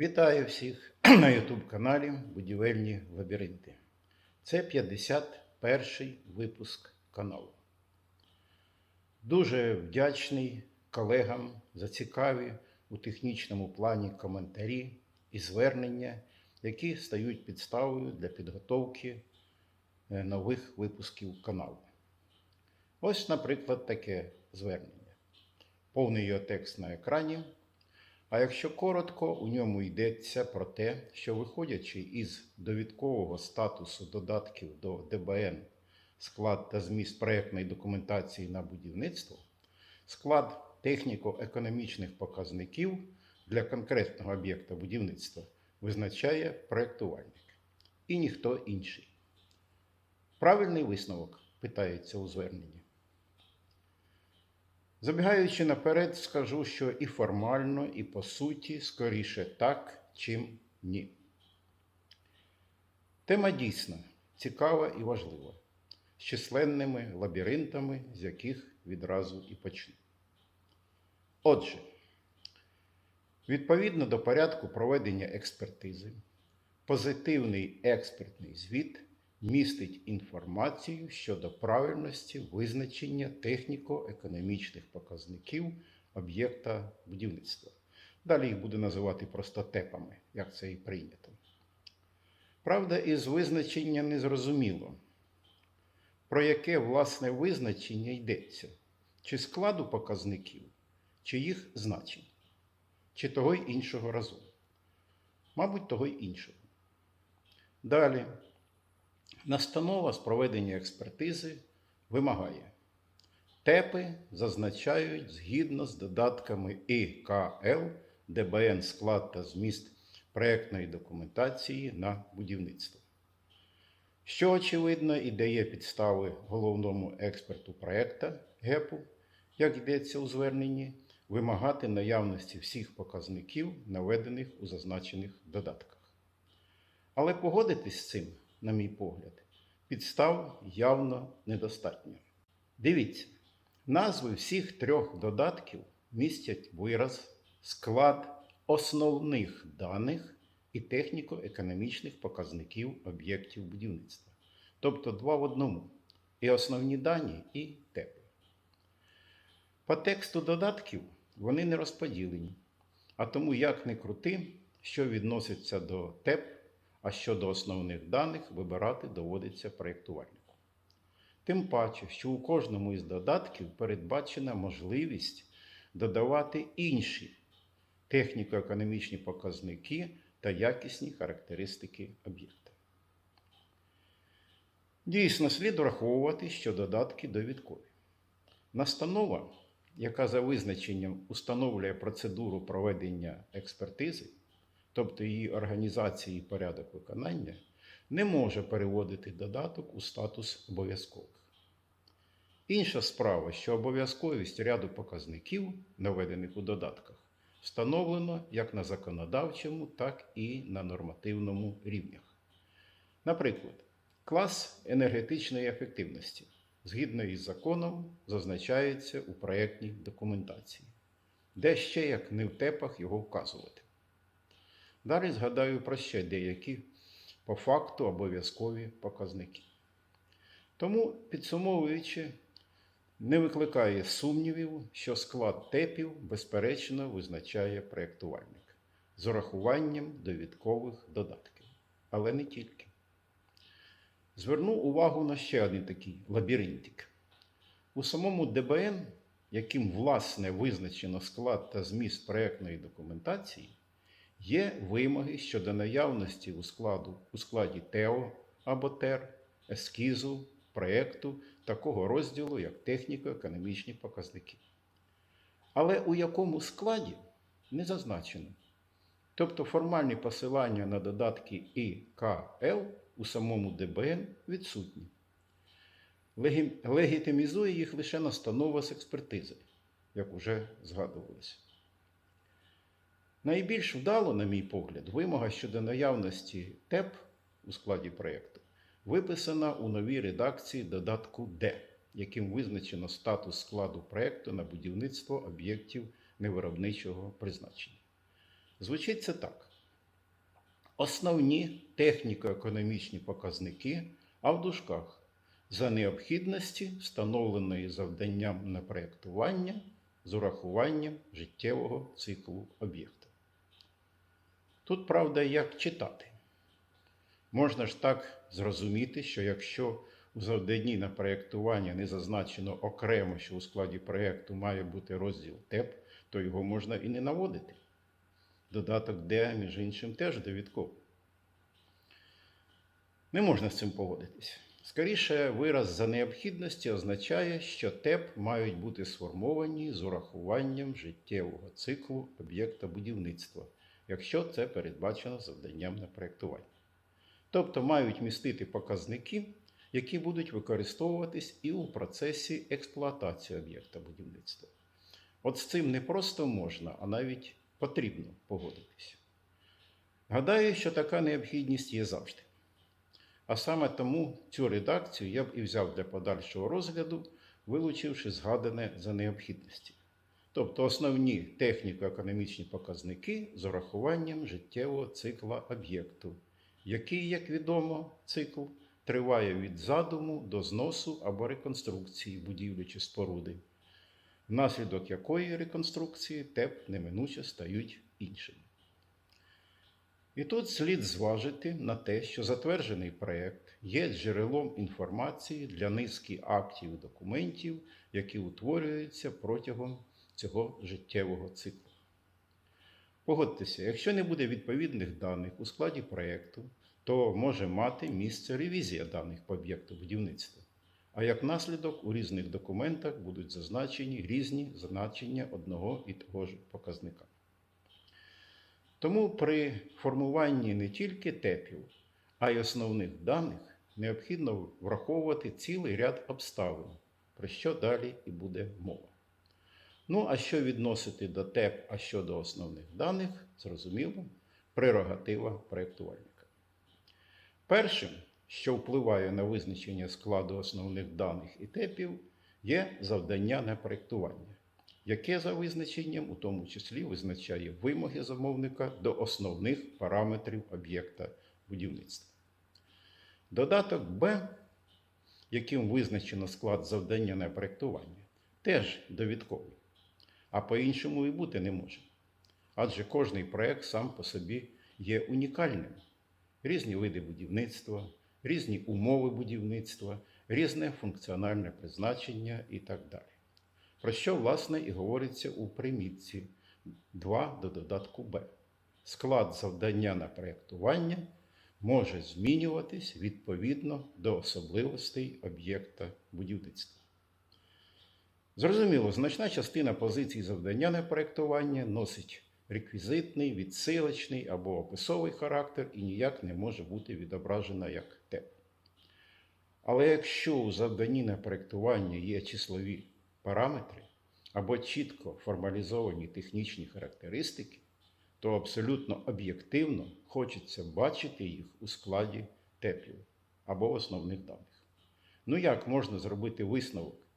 Вітаю всіх на YouTube каналі Будівельні лабіринти. Це 51 випуск каналу. Дуже вдячний колегам за цікаві у технічному плані коментарі і звернення, які стають підставою для підготовки е, нових випусків каналу. Ось, наприклад, таке звернення. Повний його текст на екрані. А якщо коротко, у ньому йдеться про те, що виходячи із довідкового статусу додатків до ДБН склад та зміст проєктної документації на будівництво, склад техніко-економічних показників для конкретного об'єкта будівництва визначає проєктувальник і ніхто інший. Правильний висновок питається у зверненні. Забігаючи наперед, скажу, що і формально, і по суті скоріше так, чим ні. Тема дійсно цікава і важлива, з численними лабіринтами, з яких відразу і почну. Отже, відповідно до порядку проведення експертизи, позитивний експертний звіт містить інформацію щодо правильності визначення техніко-економічних показників об'єкта будівництва. Далі їх буду називати просто тепами, як це і прийнято. Правда, із визначення не зрозуміло, про яке власне визначення йдеться, чи складу показників, чи їх значень, чи того й іншого разом. Мабуть, того й іншого. Далі. Настанова з проведення експертизи вимагає. ТЕПи зазначають згідно з додатками ІКЛ, ДБН склад та зміст проєктної документації на будівництво. Що, очевидно, і дає підстави головному експерту проєкта ГЕПу, як йдеться у зверненні, вимагати наявності всіх показників, наведених у зазначених додатках. Але погодитись з цим на мій погляд, підстав явно недостатньо. Дивіться, назви всіх трьох додатків містять вираз, склад основних даних і техніко-економічних показників об'єктів будівництва. Тобто два в одному. І основні дані, і тепи. По тексту додатків вони не розподілені. А тому, як не крути, що відноситься до ТЕП а щодо основних даних вибирати доводиться проєктувальнику. Тим паче, що у кожному із додатків передбачена можливість додавати інші техніко-економічні показники та якісні характеристики об'єкта. Дійсно, слід враховувати, що додатки довідкові. Настанова, яка за визначенням установлює процедуру проведення експертизи, тобто її організації і порядок виконання, не може переводити додаток у статус обов'язкових. Інша справа, що обов'язковість ряду показників, наведених у додатках, встановлено як на законодавчому, так і на нормативному рівнях. Наприклад, клас енергетичної ефективності згідно із законом зазначається у проєктній документації, де ще як не в тепах його вказувати. Далі згадаю про ще деякі по факту обов'язкові показники. Тому, підсумовуючи, не викликає сумнівів, що склад тепів, безперечно, визначає проєктувальник з урахуванням довідкових додатків. Але не тільки. Зверну увагу на ще один такий лабіринтик. У самому ДБН, яким власне визначено склад та зміст проєктної документації, Є вимоги щодо наявності у, складу, у складі ТЕО або ТЕР, ескізу, проєкту такого розділу, як техніко-економічні показники. Але у якому складі не зазначено. Тобто формальні посилання на додатки ІКЛ у самому ДБН відсутні. Легітимізує їх лише настанова з експертизи, як вже згадувалося. Найбільш вдало, на мій погляд, вимога щодо наявності ТЕП у складі проєкту виписана у новій редакції додатку Д, яким визначено статус складу проєкту на будівництво об'єктів невиробничого призначення. Звучить це так: основні техніко-економічні показники, а в дужках за необхідності, встановленої завданням на проєктування з урахуванням життєвого циклу об'єкта. Тут, правда, як читати. Можна ж так зрозуміти, що якщо у завданні на проєктування не зазначено окремо, що у складі проєкту має бути розділ ТЕП, то його можна і не наводити. Додаток Д, між іншим, теж довідковий. Не можна з цим погодитись. Скоріше, вираз за необхідності означає, що ТЕП мають бути сформовані з урахуванням життєвого циклу об'єкта будівництва, якщо це передбачено завданням на проєктування. Тобто мають містити показники, які будуть використовуватись і у процесі експлуатації об'єкта будівництва. От з цим не просто можна, а навіть потрібно погодитись. Гадаю, що така необхідність є завжди. А саме тому цю редакцію я б і взяв для подальшого розгляду, вилучивши згадане за необхідності. Тобто основні техніко-економічні показники з урахуванням життєвого цикла об'єкту, який, як відомо, цикл триває від задуму до зносу або реконструкції будівлі чи споруди, внаслідок якої реконструкції ТЕП неминуче стають іншими. І тут слід зважити на те, що затверджений проєкт є джерелом інформації для низки актів і документів, які утворюються протягом цього життєвого циклу. Погодьтеся, якщо не буде відповідних даних у складі проєкту, то може мати місце ревізія даних по об'єкту будівництва. А як наслідок у різних документах будуть зазначені різні значення одного і того ж показника. Тому при формуванні не тільки тепів, а й основних даних необхідно враховувати цілий ряд обставин, про що далі і буде мова. Ну, а що відносити до ТЕП, а що до основних даних, зрозуміло, прерогатива проєктувальника. Першим, що впливає на визначення складу основних даних і ТЕПів, є завдання на проєктування яке за визначенням у тому числі визначає вимоги замовника до основних параметрів об'єкта будівництва. Додаток Б, яким визначено склад завдання на проєктування, теж довідковий, а по-іншому і бути не може. Адже кожний проєкт сам по собі є унікальним. Різні види будівництва, різні умови будівництва, різне функціональне призначення і так далі про що, власне, і говориться у примітці 2 до додатку Б. Склад завдання на проєктування може змінюватись відповідно до особливостей об'єкта будівництва. Зрозуміло, значна частина позицій завдання на проєктування носить реквізитний, відсилочний або описовий характер і ніяк не може бути відображена як ТЕП. Але якщо у завданні на проєктування є числові параметри або чітко формалізовані технічні характеристики, то абсолютно об'єктивно хочеться бачити їх у складі тепів або основних даних. Ну як можна зробити висновок,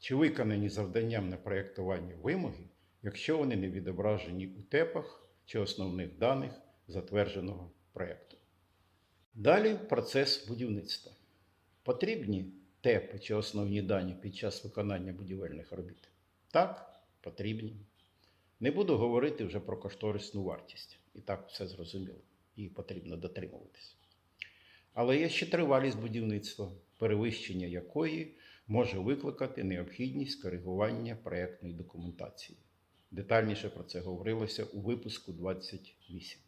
чи виконані завданням на проєктування вимоги, якщо вони не відображені у тепах чи основних даних затвердженого проєкту? Далі процес будівництва. Потрібні ТЕПи чи основні дані під час виконання будівельних робіт? Так, потрібні. Не буду говорити вже про кошторисну вартість. І так все зрозуміло. Її потрібно дотримуватись. Але є ще тривалість будівництва, перевищення якої може викликати необхідність коригування проєктної документації. Детальніше про це говорилося у випуску 28.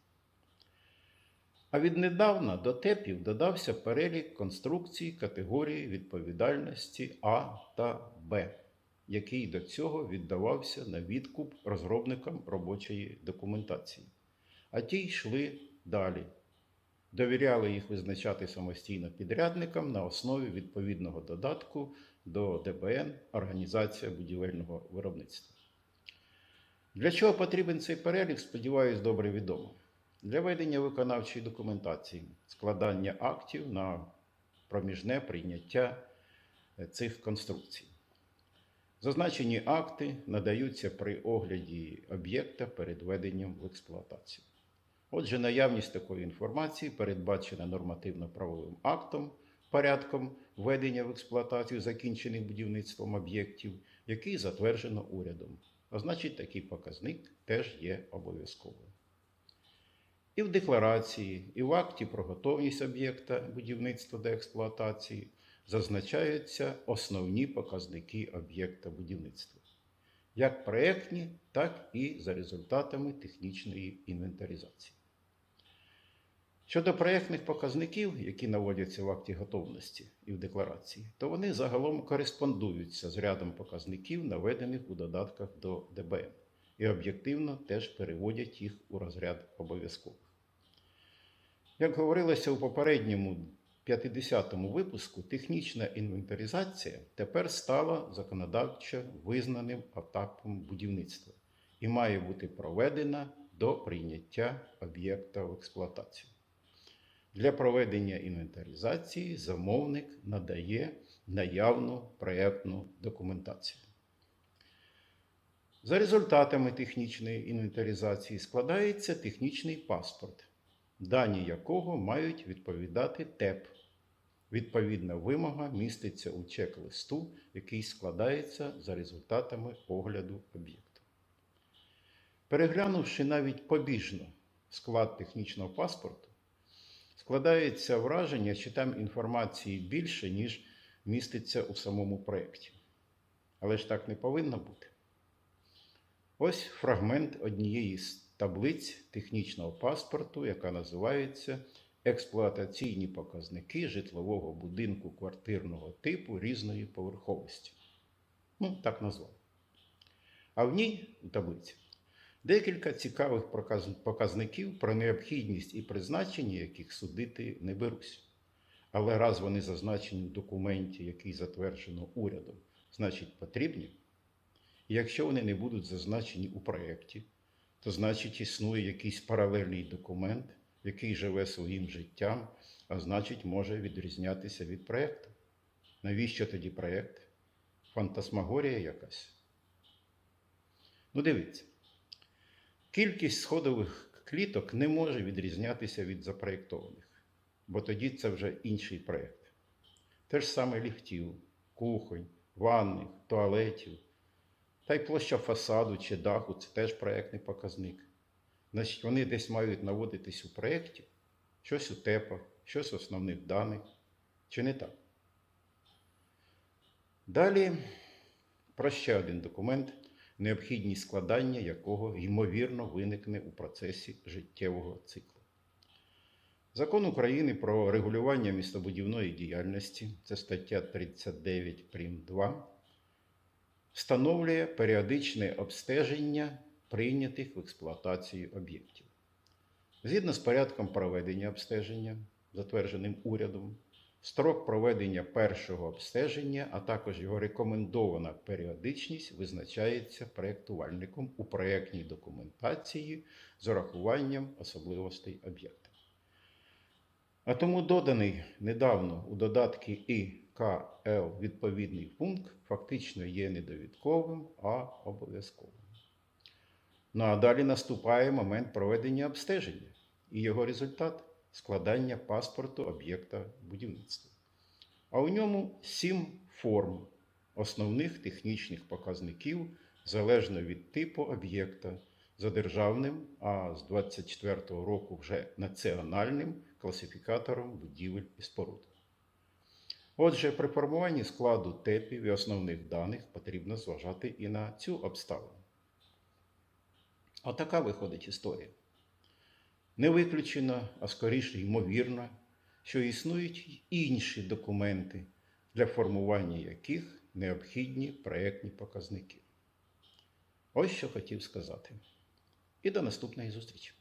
А віднедавна до ТЕПів додався перелік конструкцій категорії відповідальності А та Б, який до цього віддавався на відкуп розробникам робочої документації. А ті йшли далі. Довіряли їх визначати самостійно підрядникам на основі відповідного додатку до ДБН Організація будівельного виробництва. Для чого потрібен цей перелік, сподіваюсь, добре відомо для ведення виконавчої документації, складання актів на проміжне прийняття е, цих конструкцій. Зазначені акти надаються при огляді об'єкта перед введенням в експлуатацію. Отже, наявність такої інформації передбачена нормативно-правовим актом, порядком введення в експлуатацію закінчених будівництвом об'єктів, який затверджено урядом. А значить, такий показник теж є обов'язковим. І в декларації, і в акті про готовність об'єкта будівництва до експлуатації зазначаються основні показники об'єкта будівництва, як проєктні, так і за результатами технічної інвентаризації. Щодо проєктних показників, які наводяться в акті готовності і в декларації, то вони загалом кореспондуються з рядом показників, наведених у додатках до ДБН, і об'єктивно теж переводять їх у розряд обов'язкових. Як говорилося у попередньому 50-му випуску, технічна інвентаризація тепер стала законодавчо визнаним етапом будівництва і має бути проведена до прийняття об'єкта в експлуатацію. Для проведення інвентаризації замовник надає наявну проєктну документацію. За результатами технічної інвентаризації складається технічний паспорт, дані якого мають відповідати ТЕП. Відповідна вимога міститься у чек-листу, який складається за результатами огляду об'єкту. Переглянувши навіть побіжно склад технічного паспорту, складається враження, що там інформації більше, ніж міститься у самому проєкті. Але ж так не повинно бути. Ось фрагмент однієї з таблиць технічного паспорту, яка називається Експлуатаційні показники житлового будинку квартирного типу різної поверховості. Ну, так назвав. А в ній у таблиці декілька цікавих показників про необхідність і призначення, яких судити не берусь. Але раз вони зазначені в документі, який затверджено урядом, значить потрібні. І якщо вони не будуть зазначені у проєкті, то значить існує якийсь паралельний документ, який живе своїм життям, а значить може відрізнятися від проєкту. Навіщо тоді проєкт? Фантасмагорія якась. Ну, дивіться. Кількість сходових кліток не може відрізнятися від запроєктованих, бо тоді це вже інший проєкт. Те ж саме ліфтів, кухонь, ванних, туалетів. Та й площа фасаду чи даху це теж проєктний показник. Значить, вони десь мають наводитись у проєкті, щось у ТЕПах, щось основних даних, чи не так. Далі про ще один документ, необхідність складання якого ймовірно виникне у процесі життєвого циклу. Закон України про регулювання містобудівної діяльності, це стаття 39 прим. 2, встановлює періодичне обстеження прийнятих в експлуатацію об'єктів. Згідно з порядком проведення обстеження, затвердженим урядом, строк проведення першого обстеження, а також його рекомендована періодичність визначається проєктувальником у проєктній документації з урахуванням особливостей об'єкта. А тому доданий недавно у додатки І, К, відповідний пункт фактично є не довідковим, а обов'язковим. Ну а далі наступає момент проведення обстеження і його результат складання паспорту об'єкта будівництва. А у ньому сім форм основних технічних показників залежно від типу об'єкта за державним, а з 24-го року вже національним класифікатором будівель і споруд. Отже, при формуванні складу ТЕПів і основних даних потрібно зважати і на цю обставину. Отака виходить історія. Не виключено, а скоріше ймовірно, що існують інші документи, для формування яких необхідні проєктні показники. Ось що хотів сказати. І до наступної зустрічі.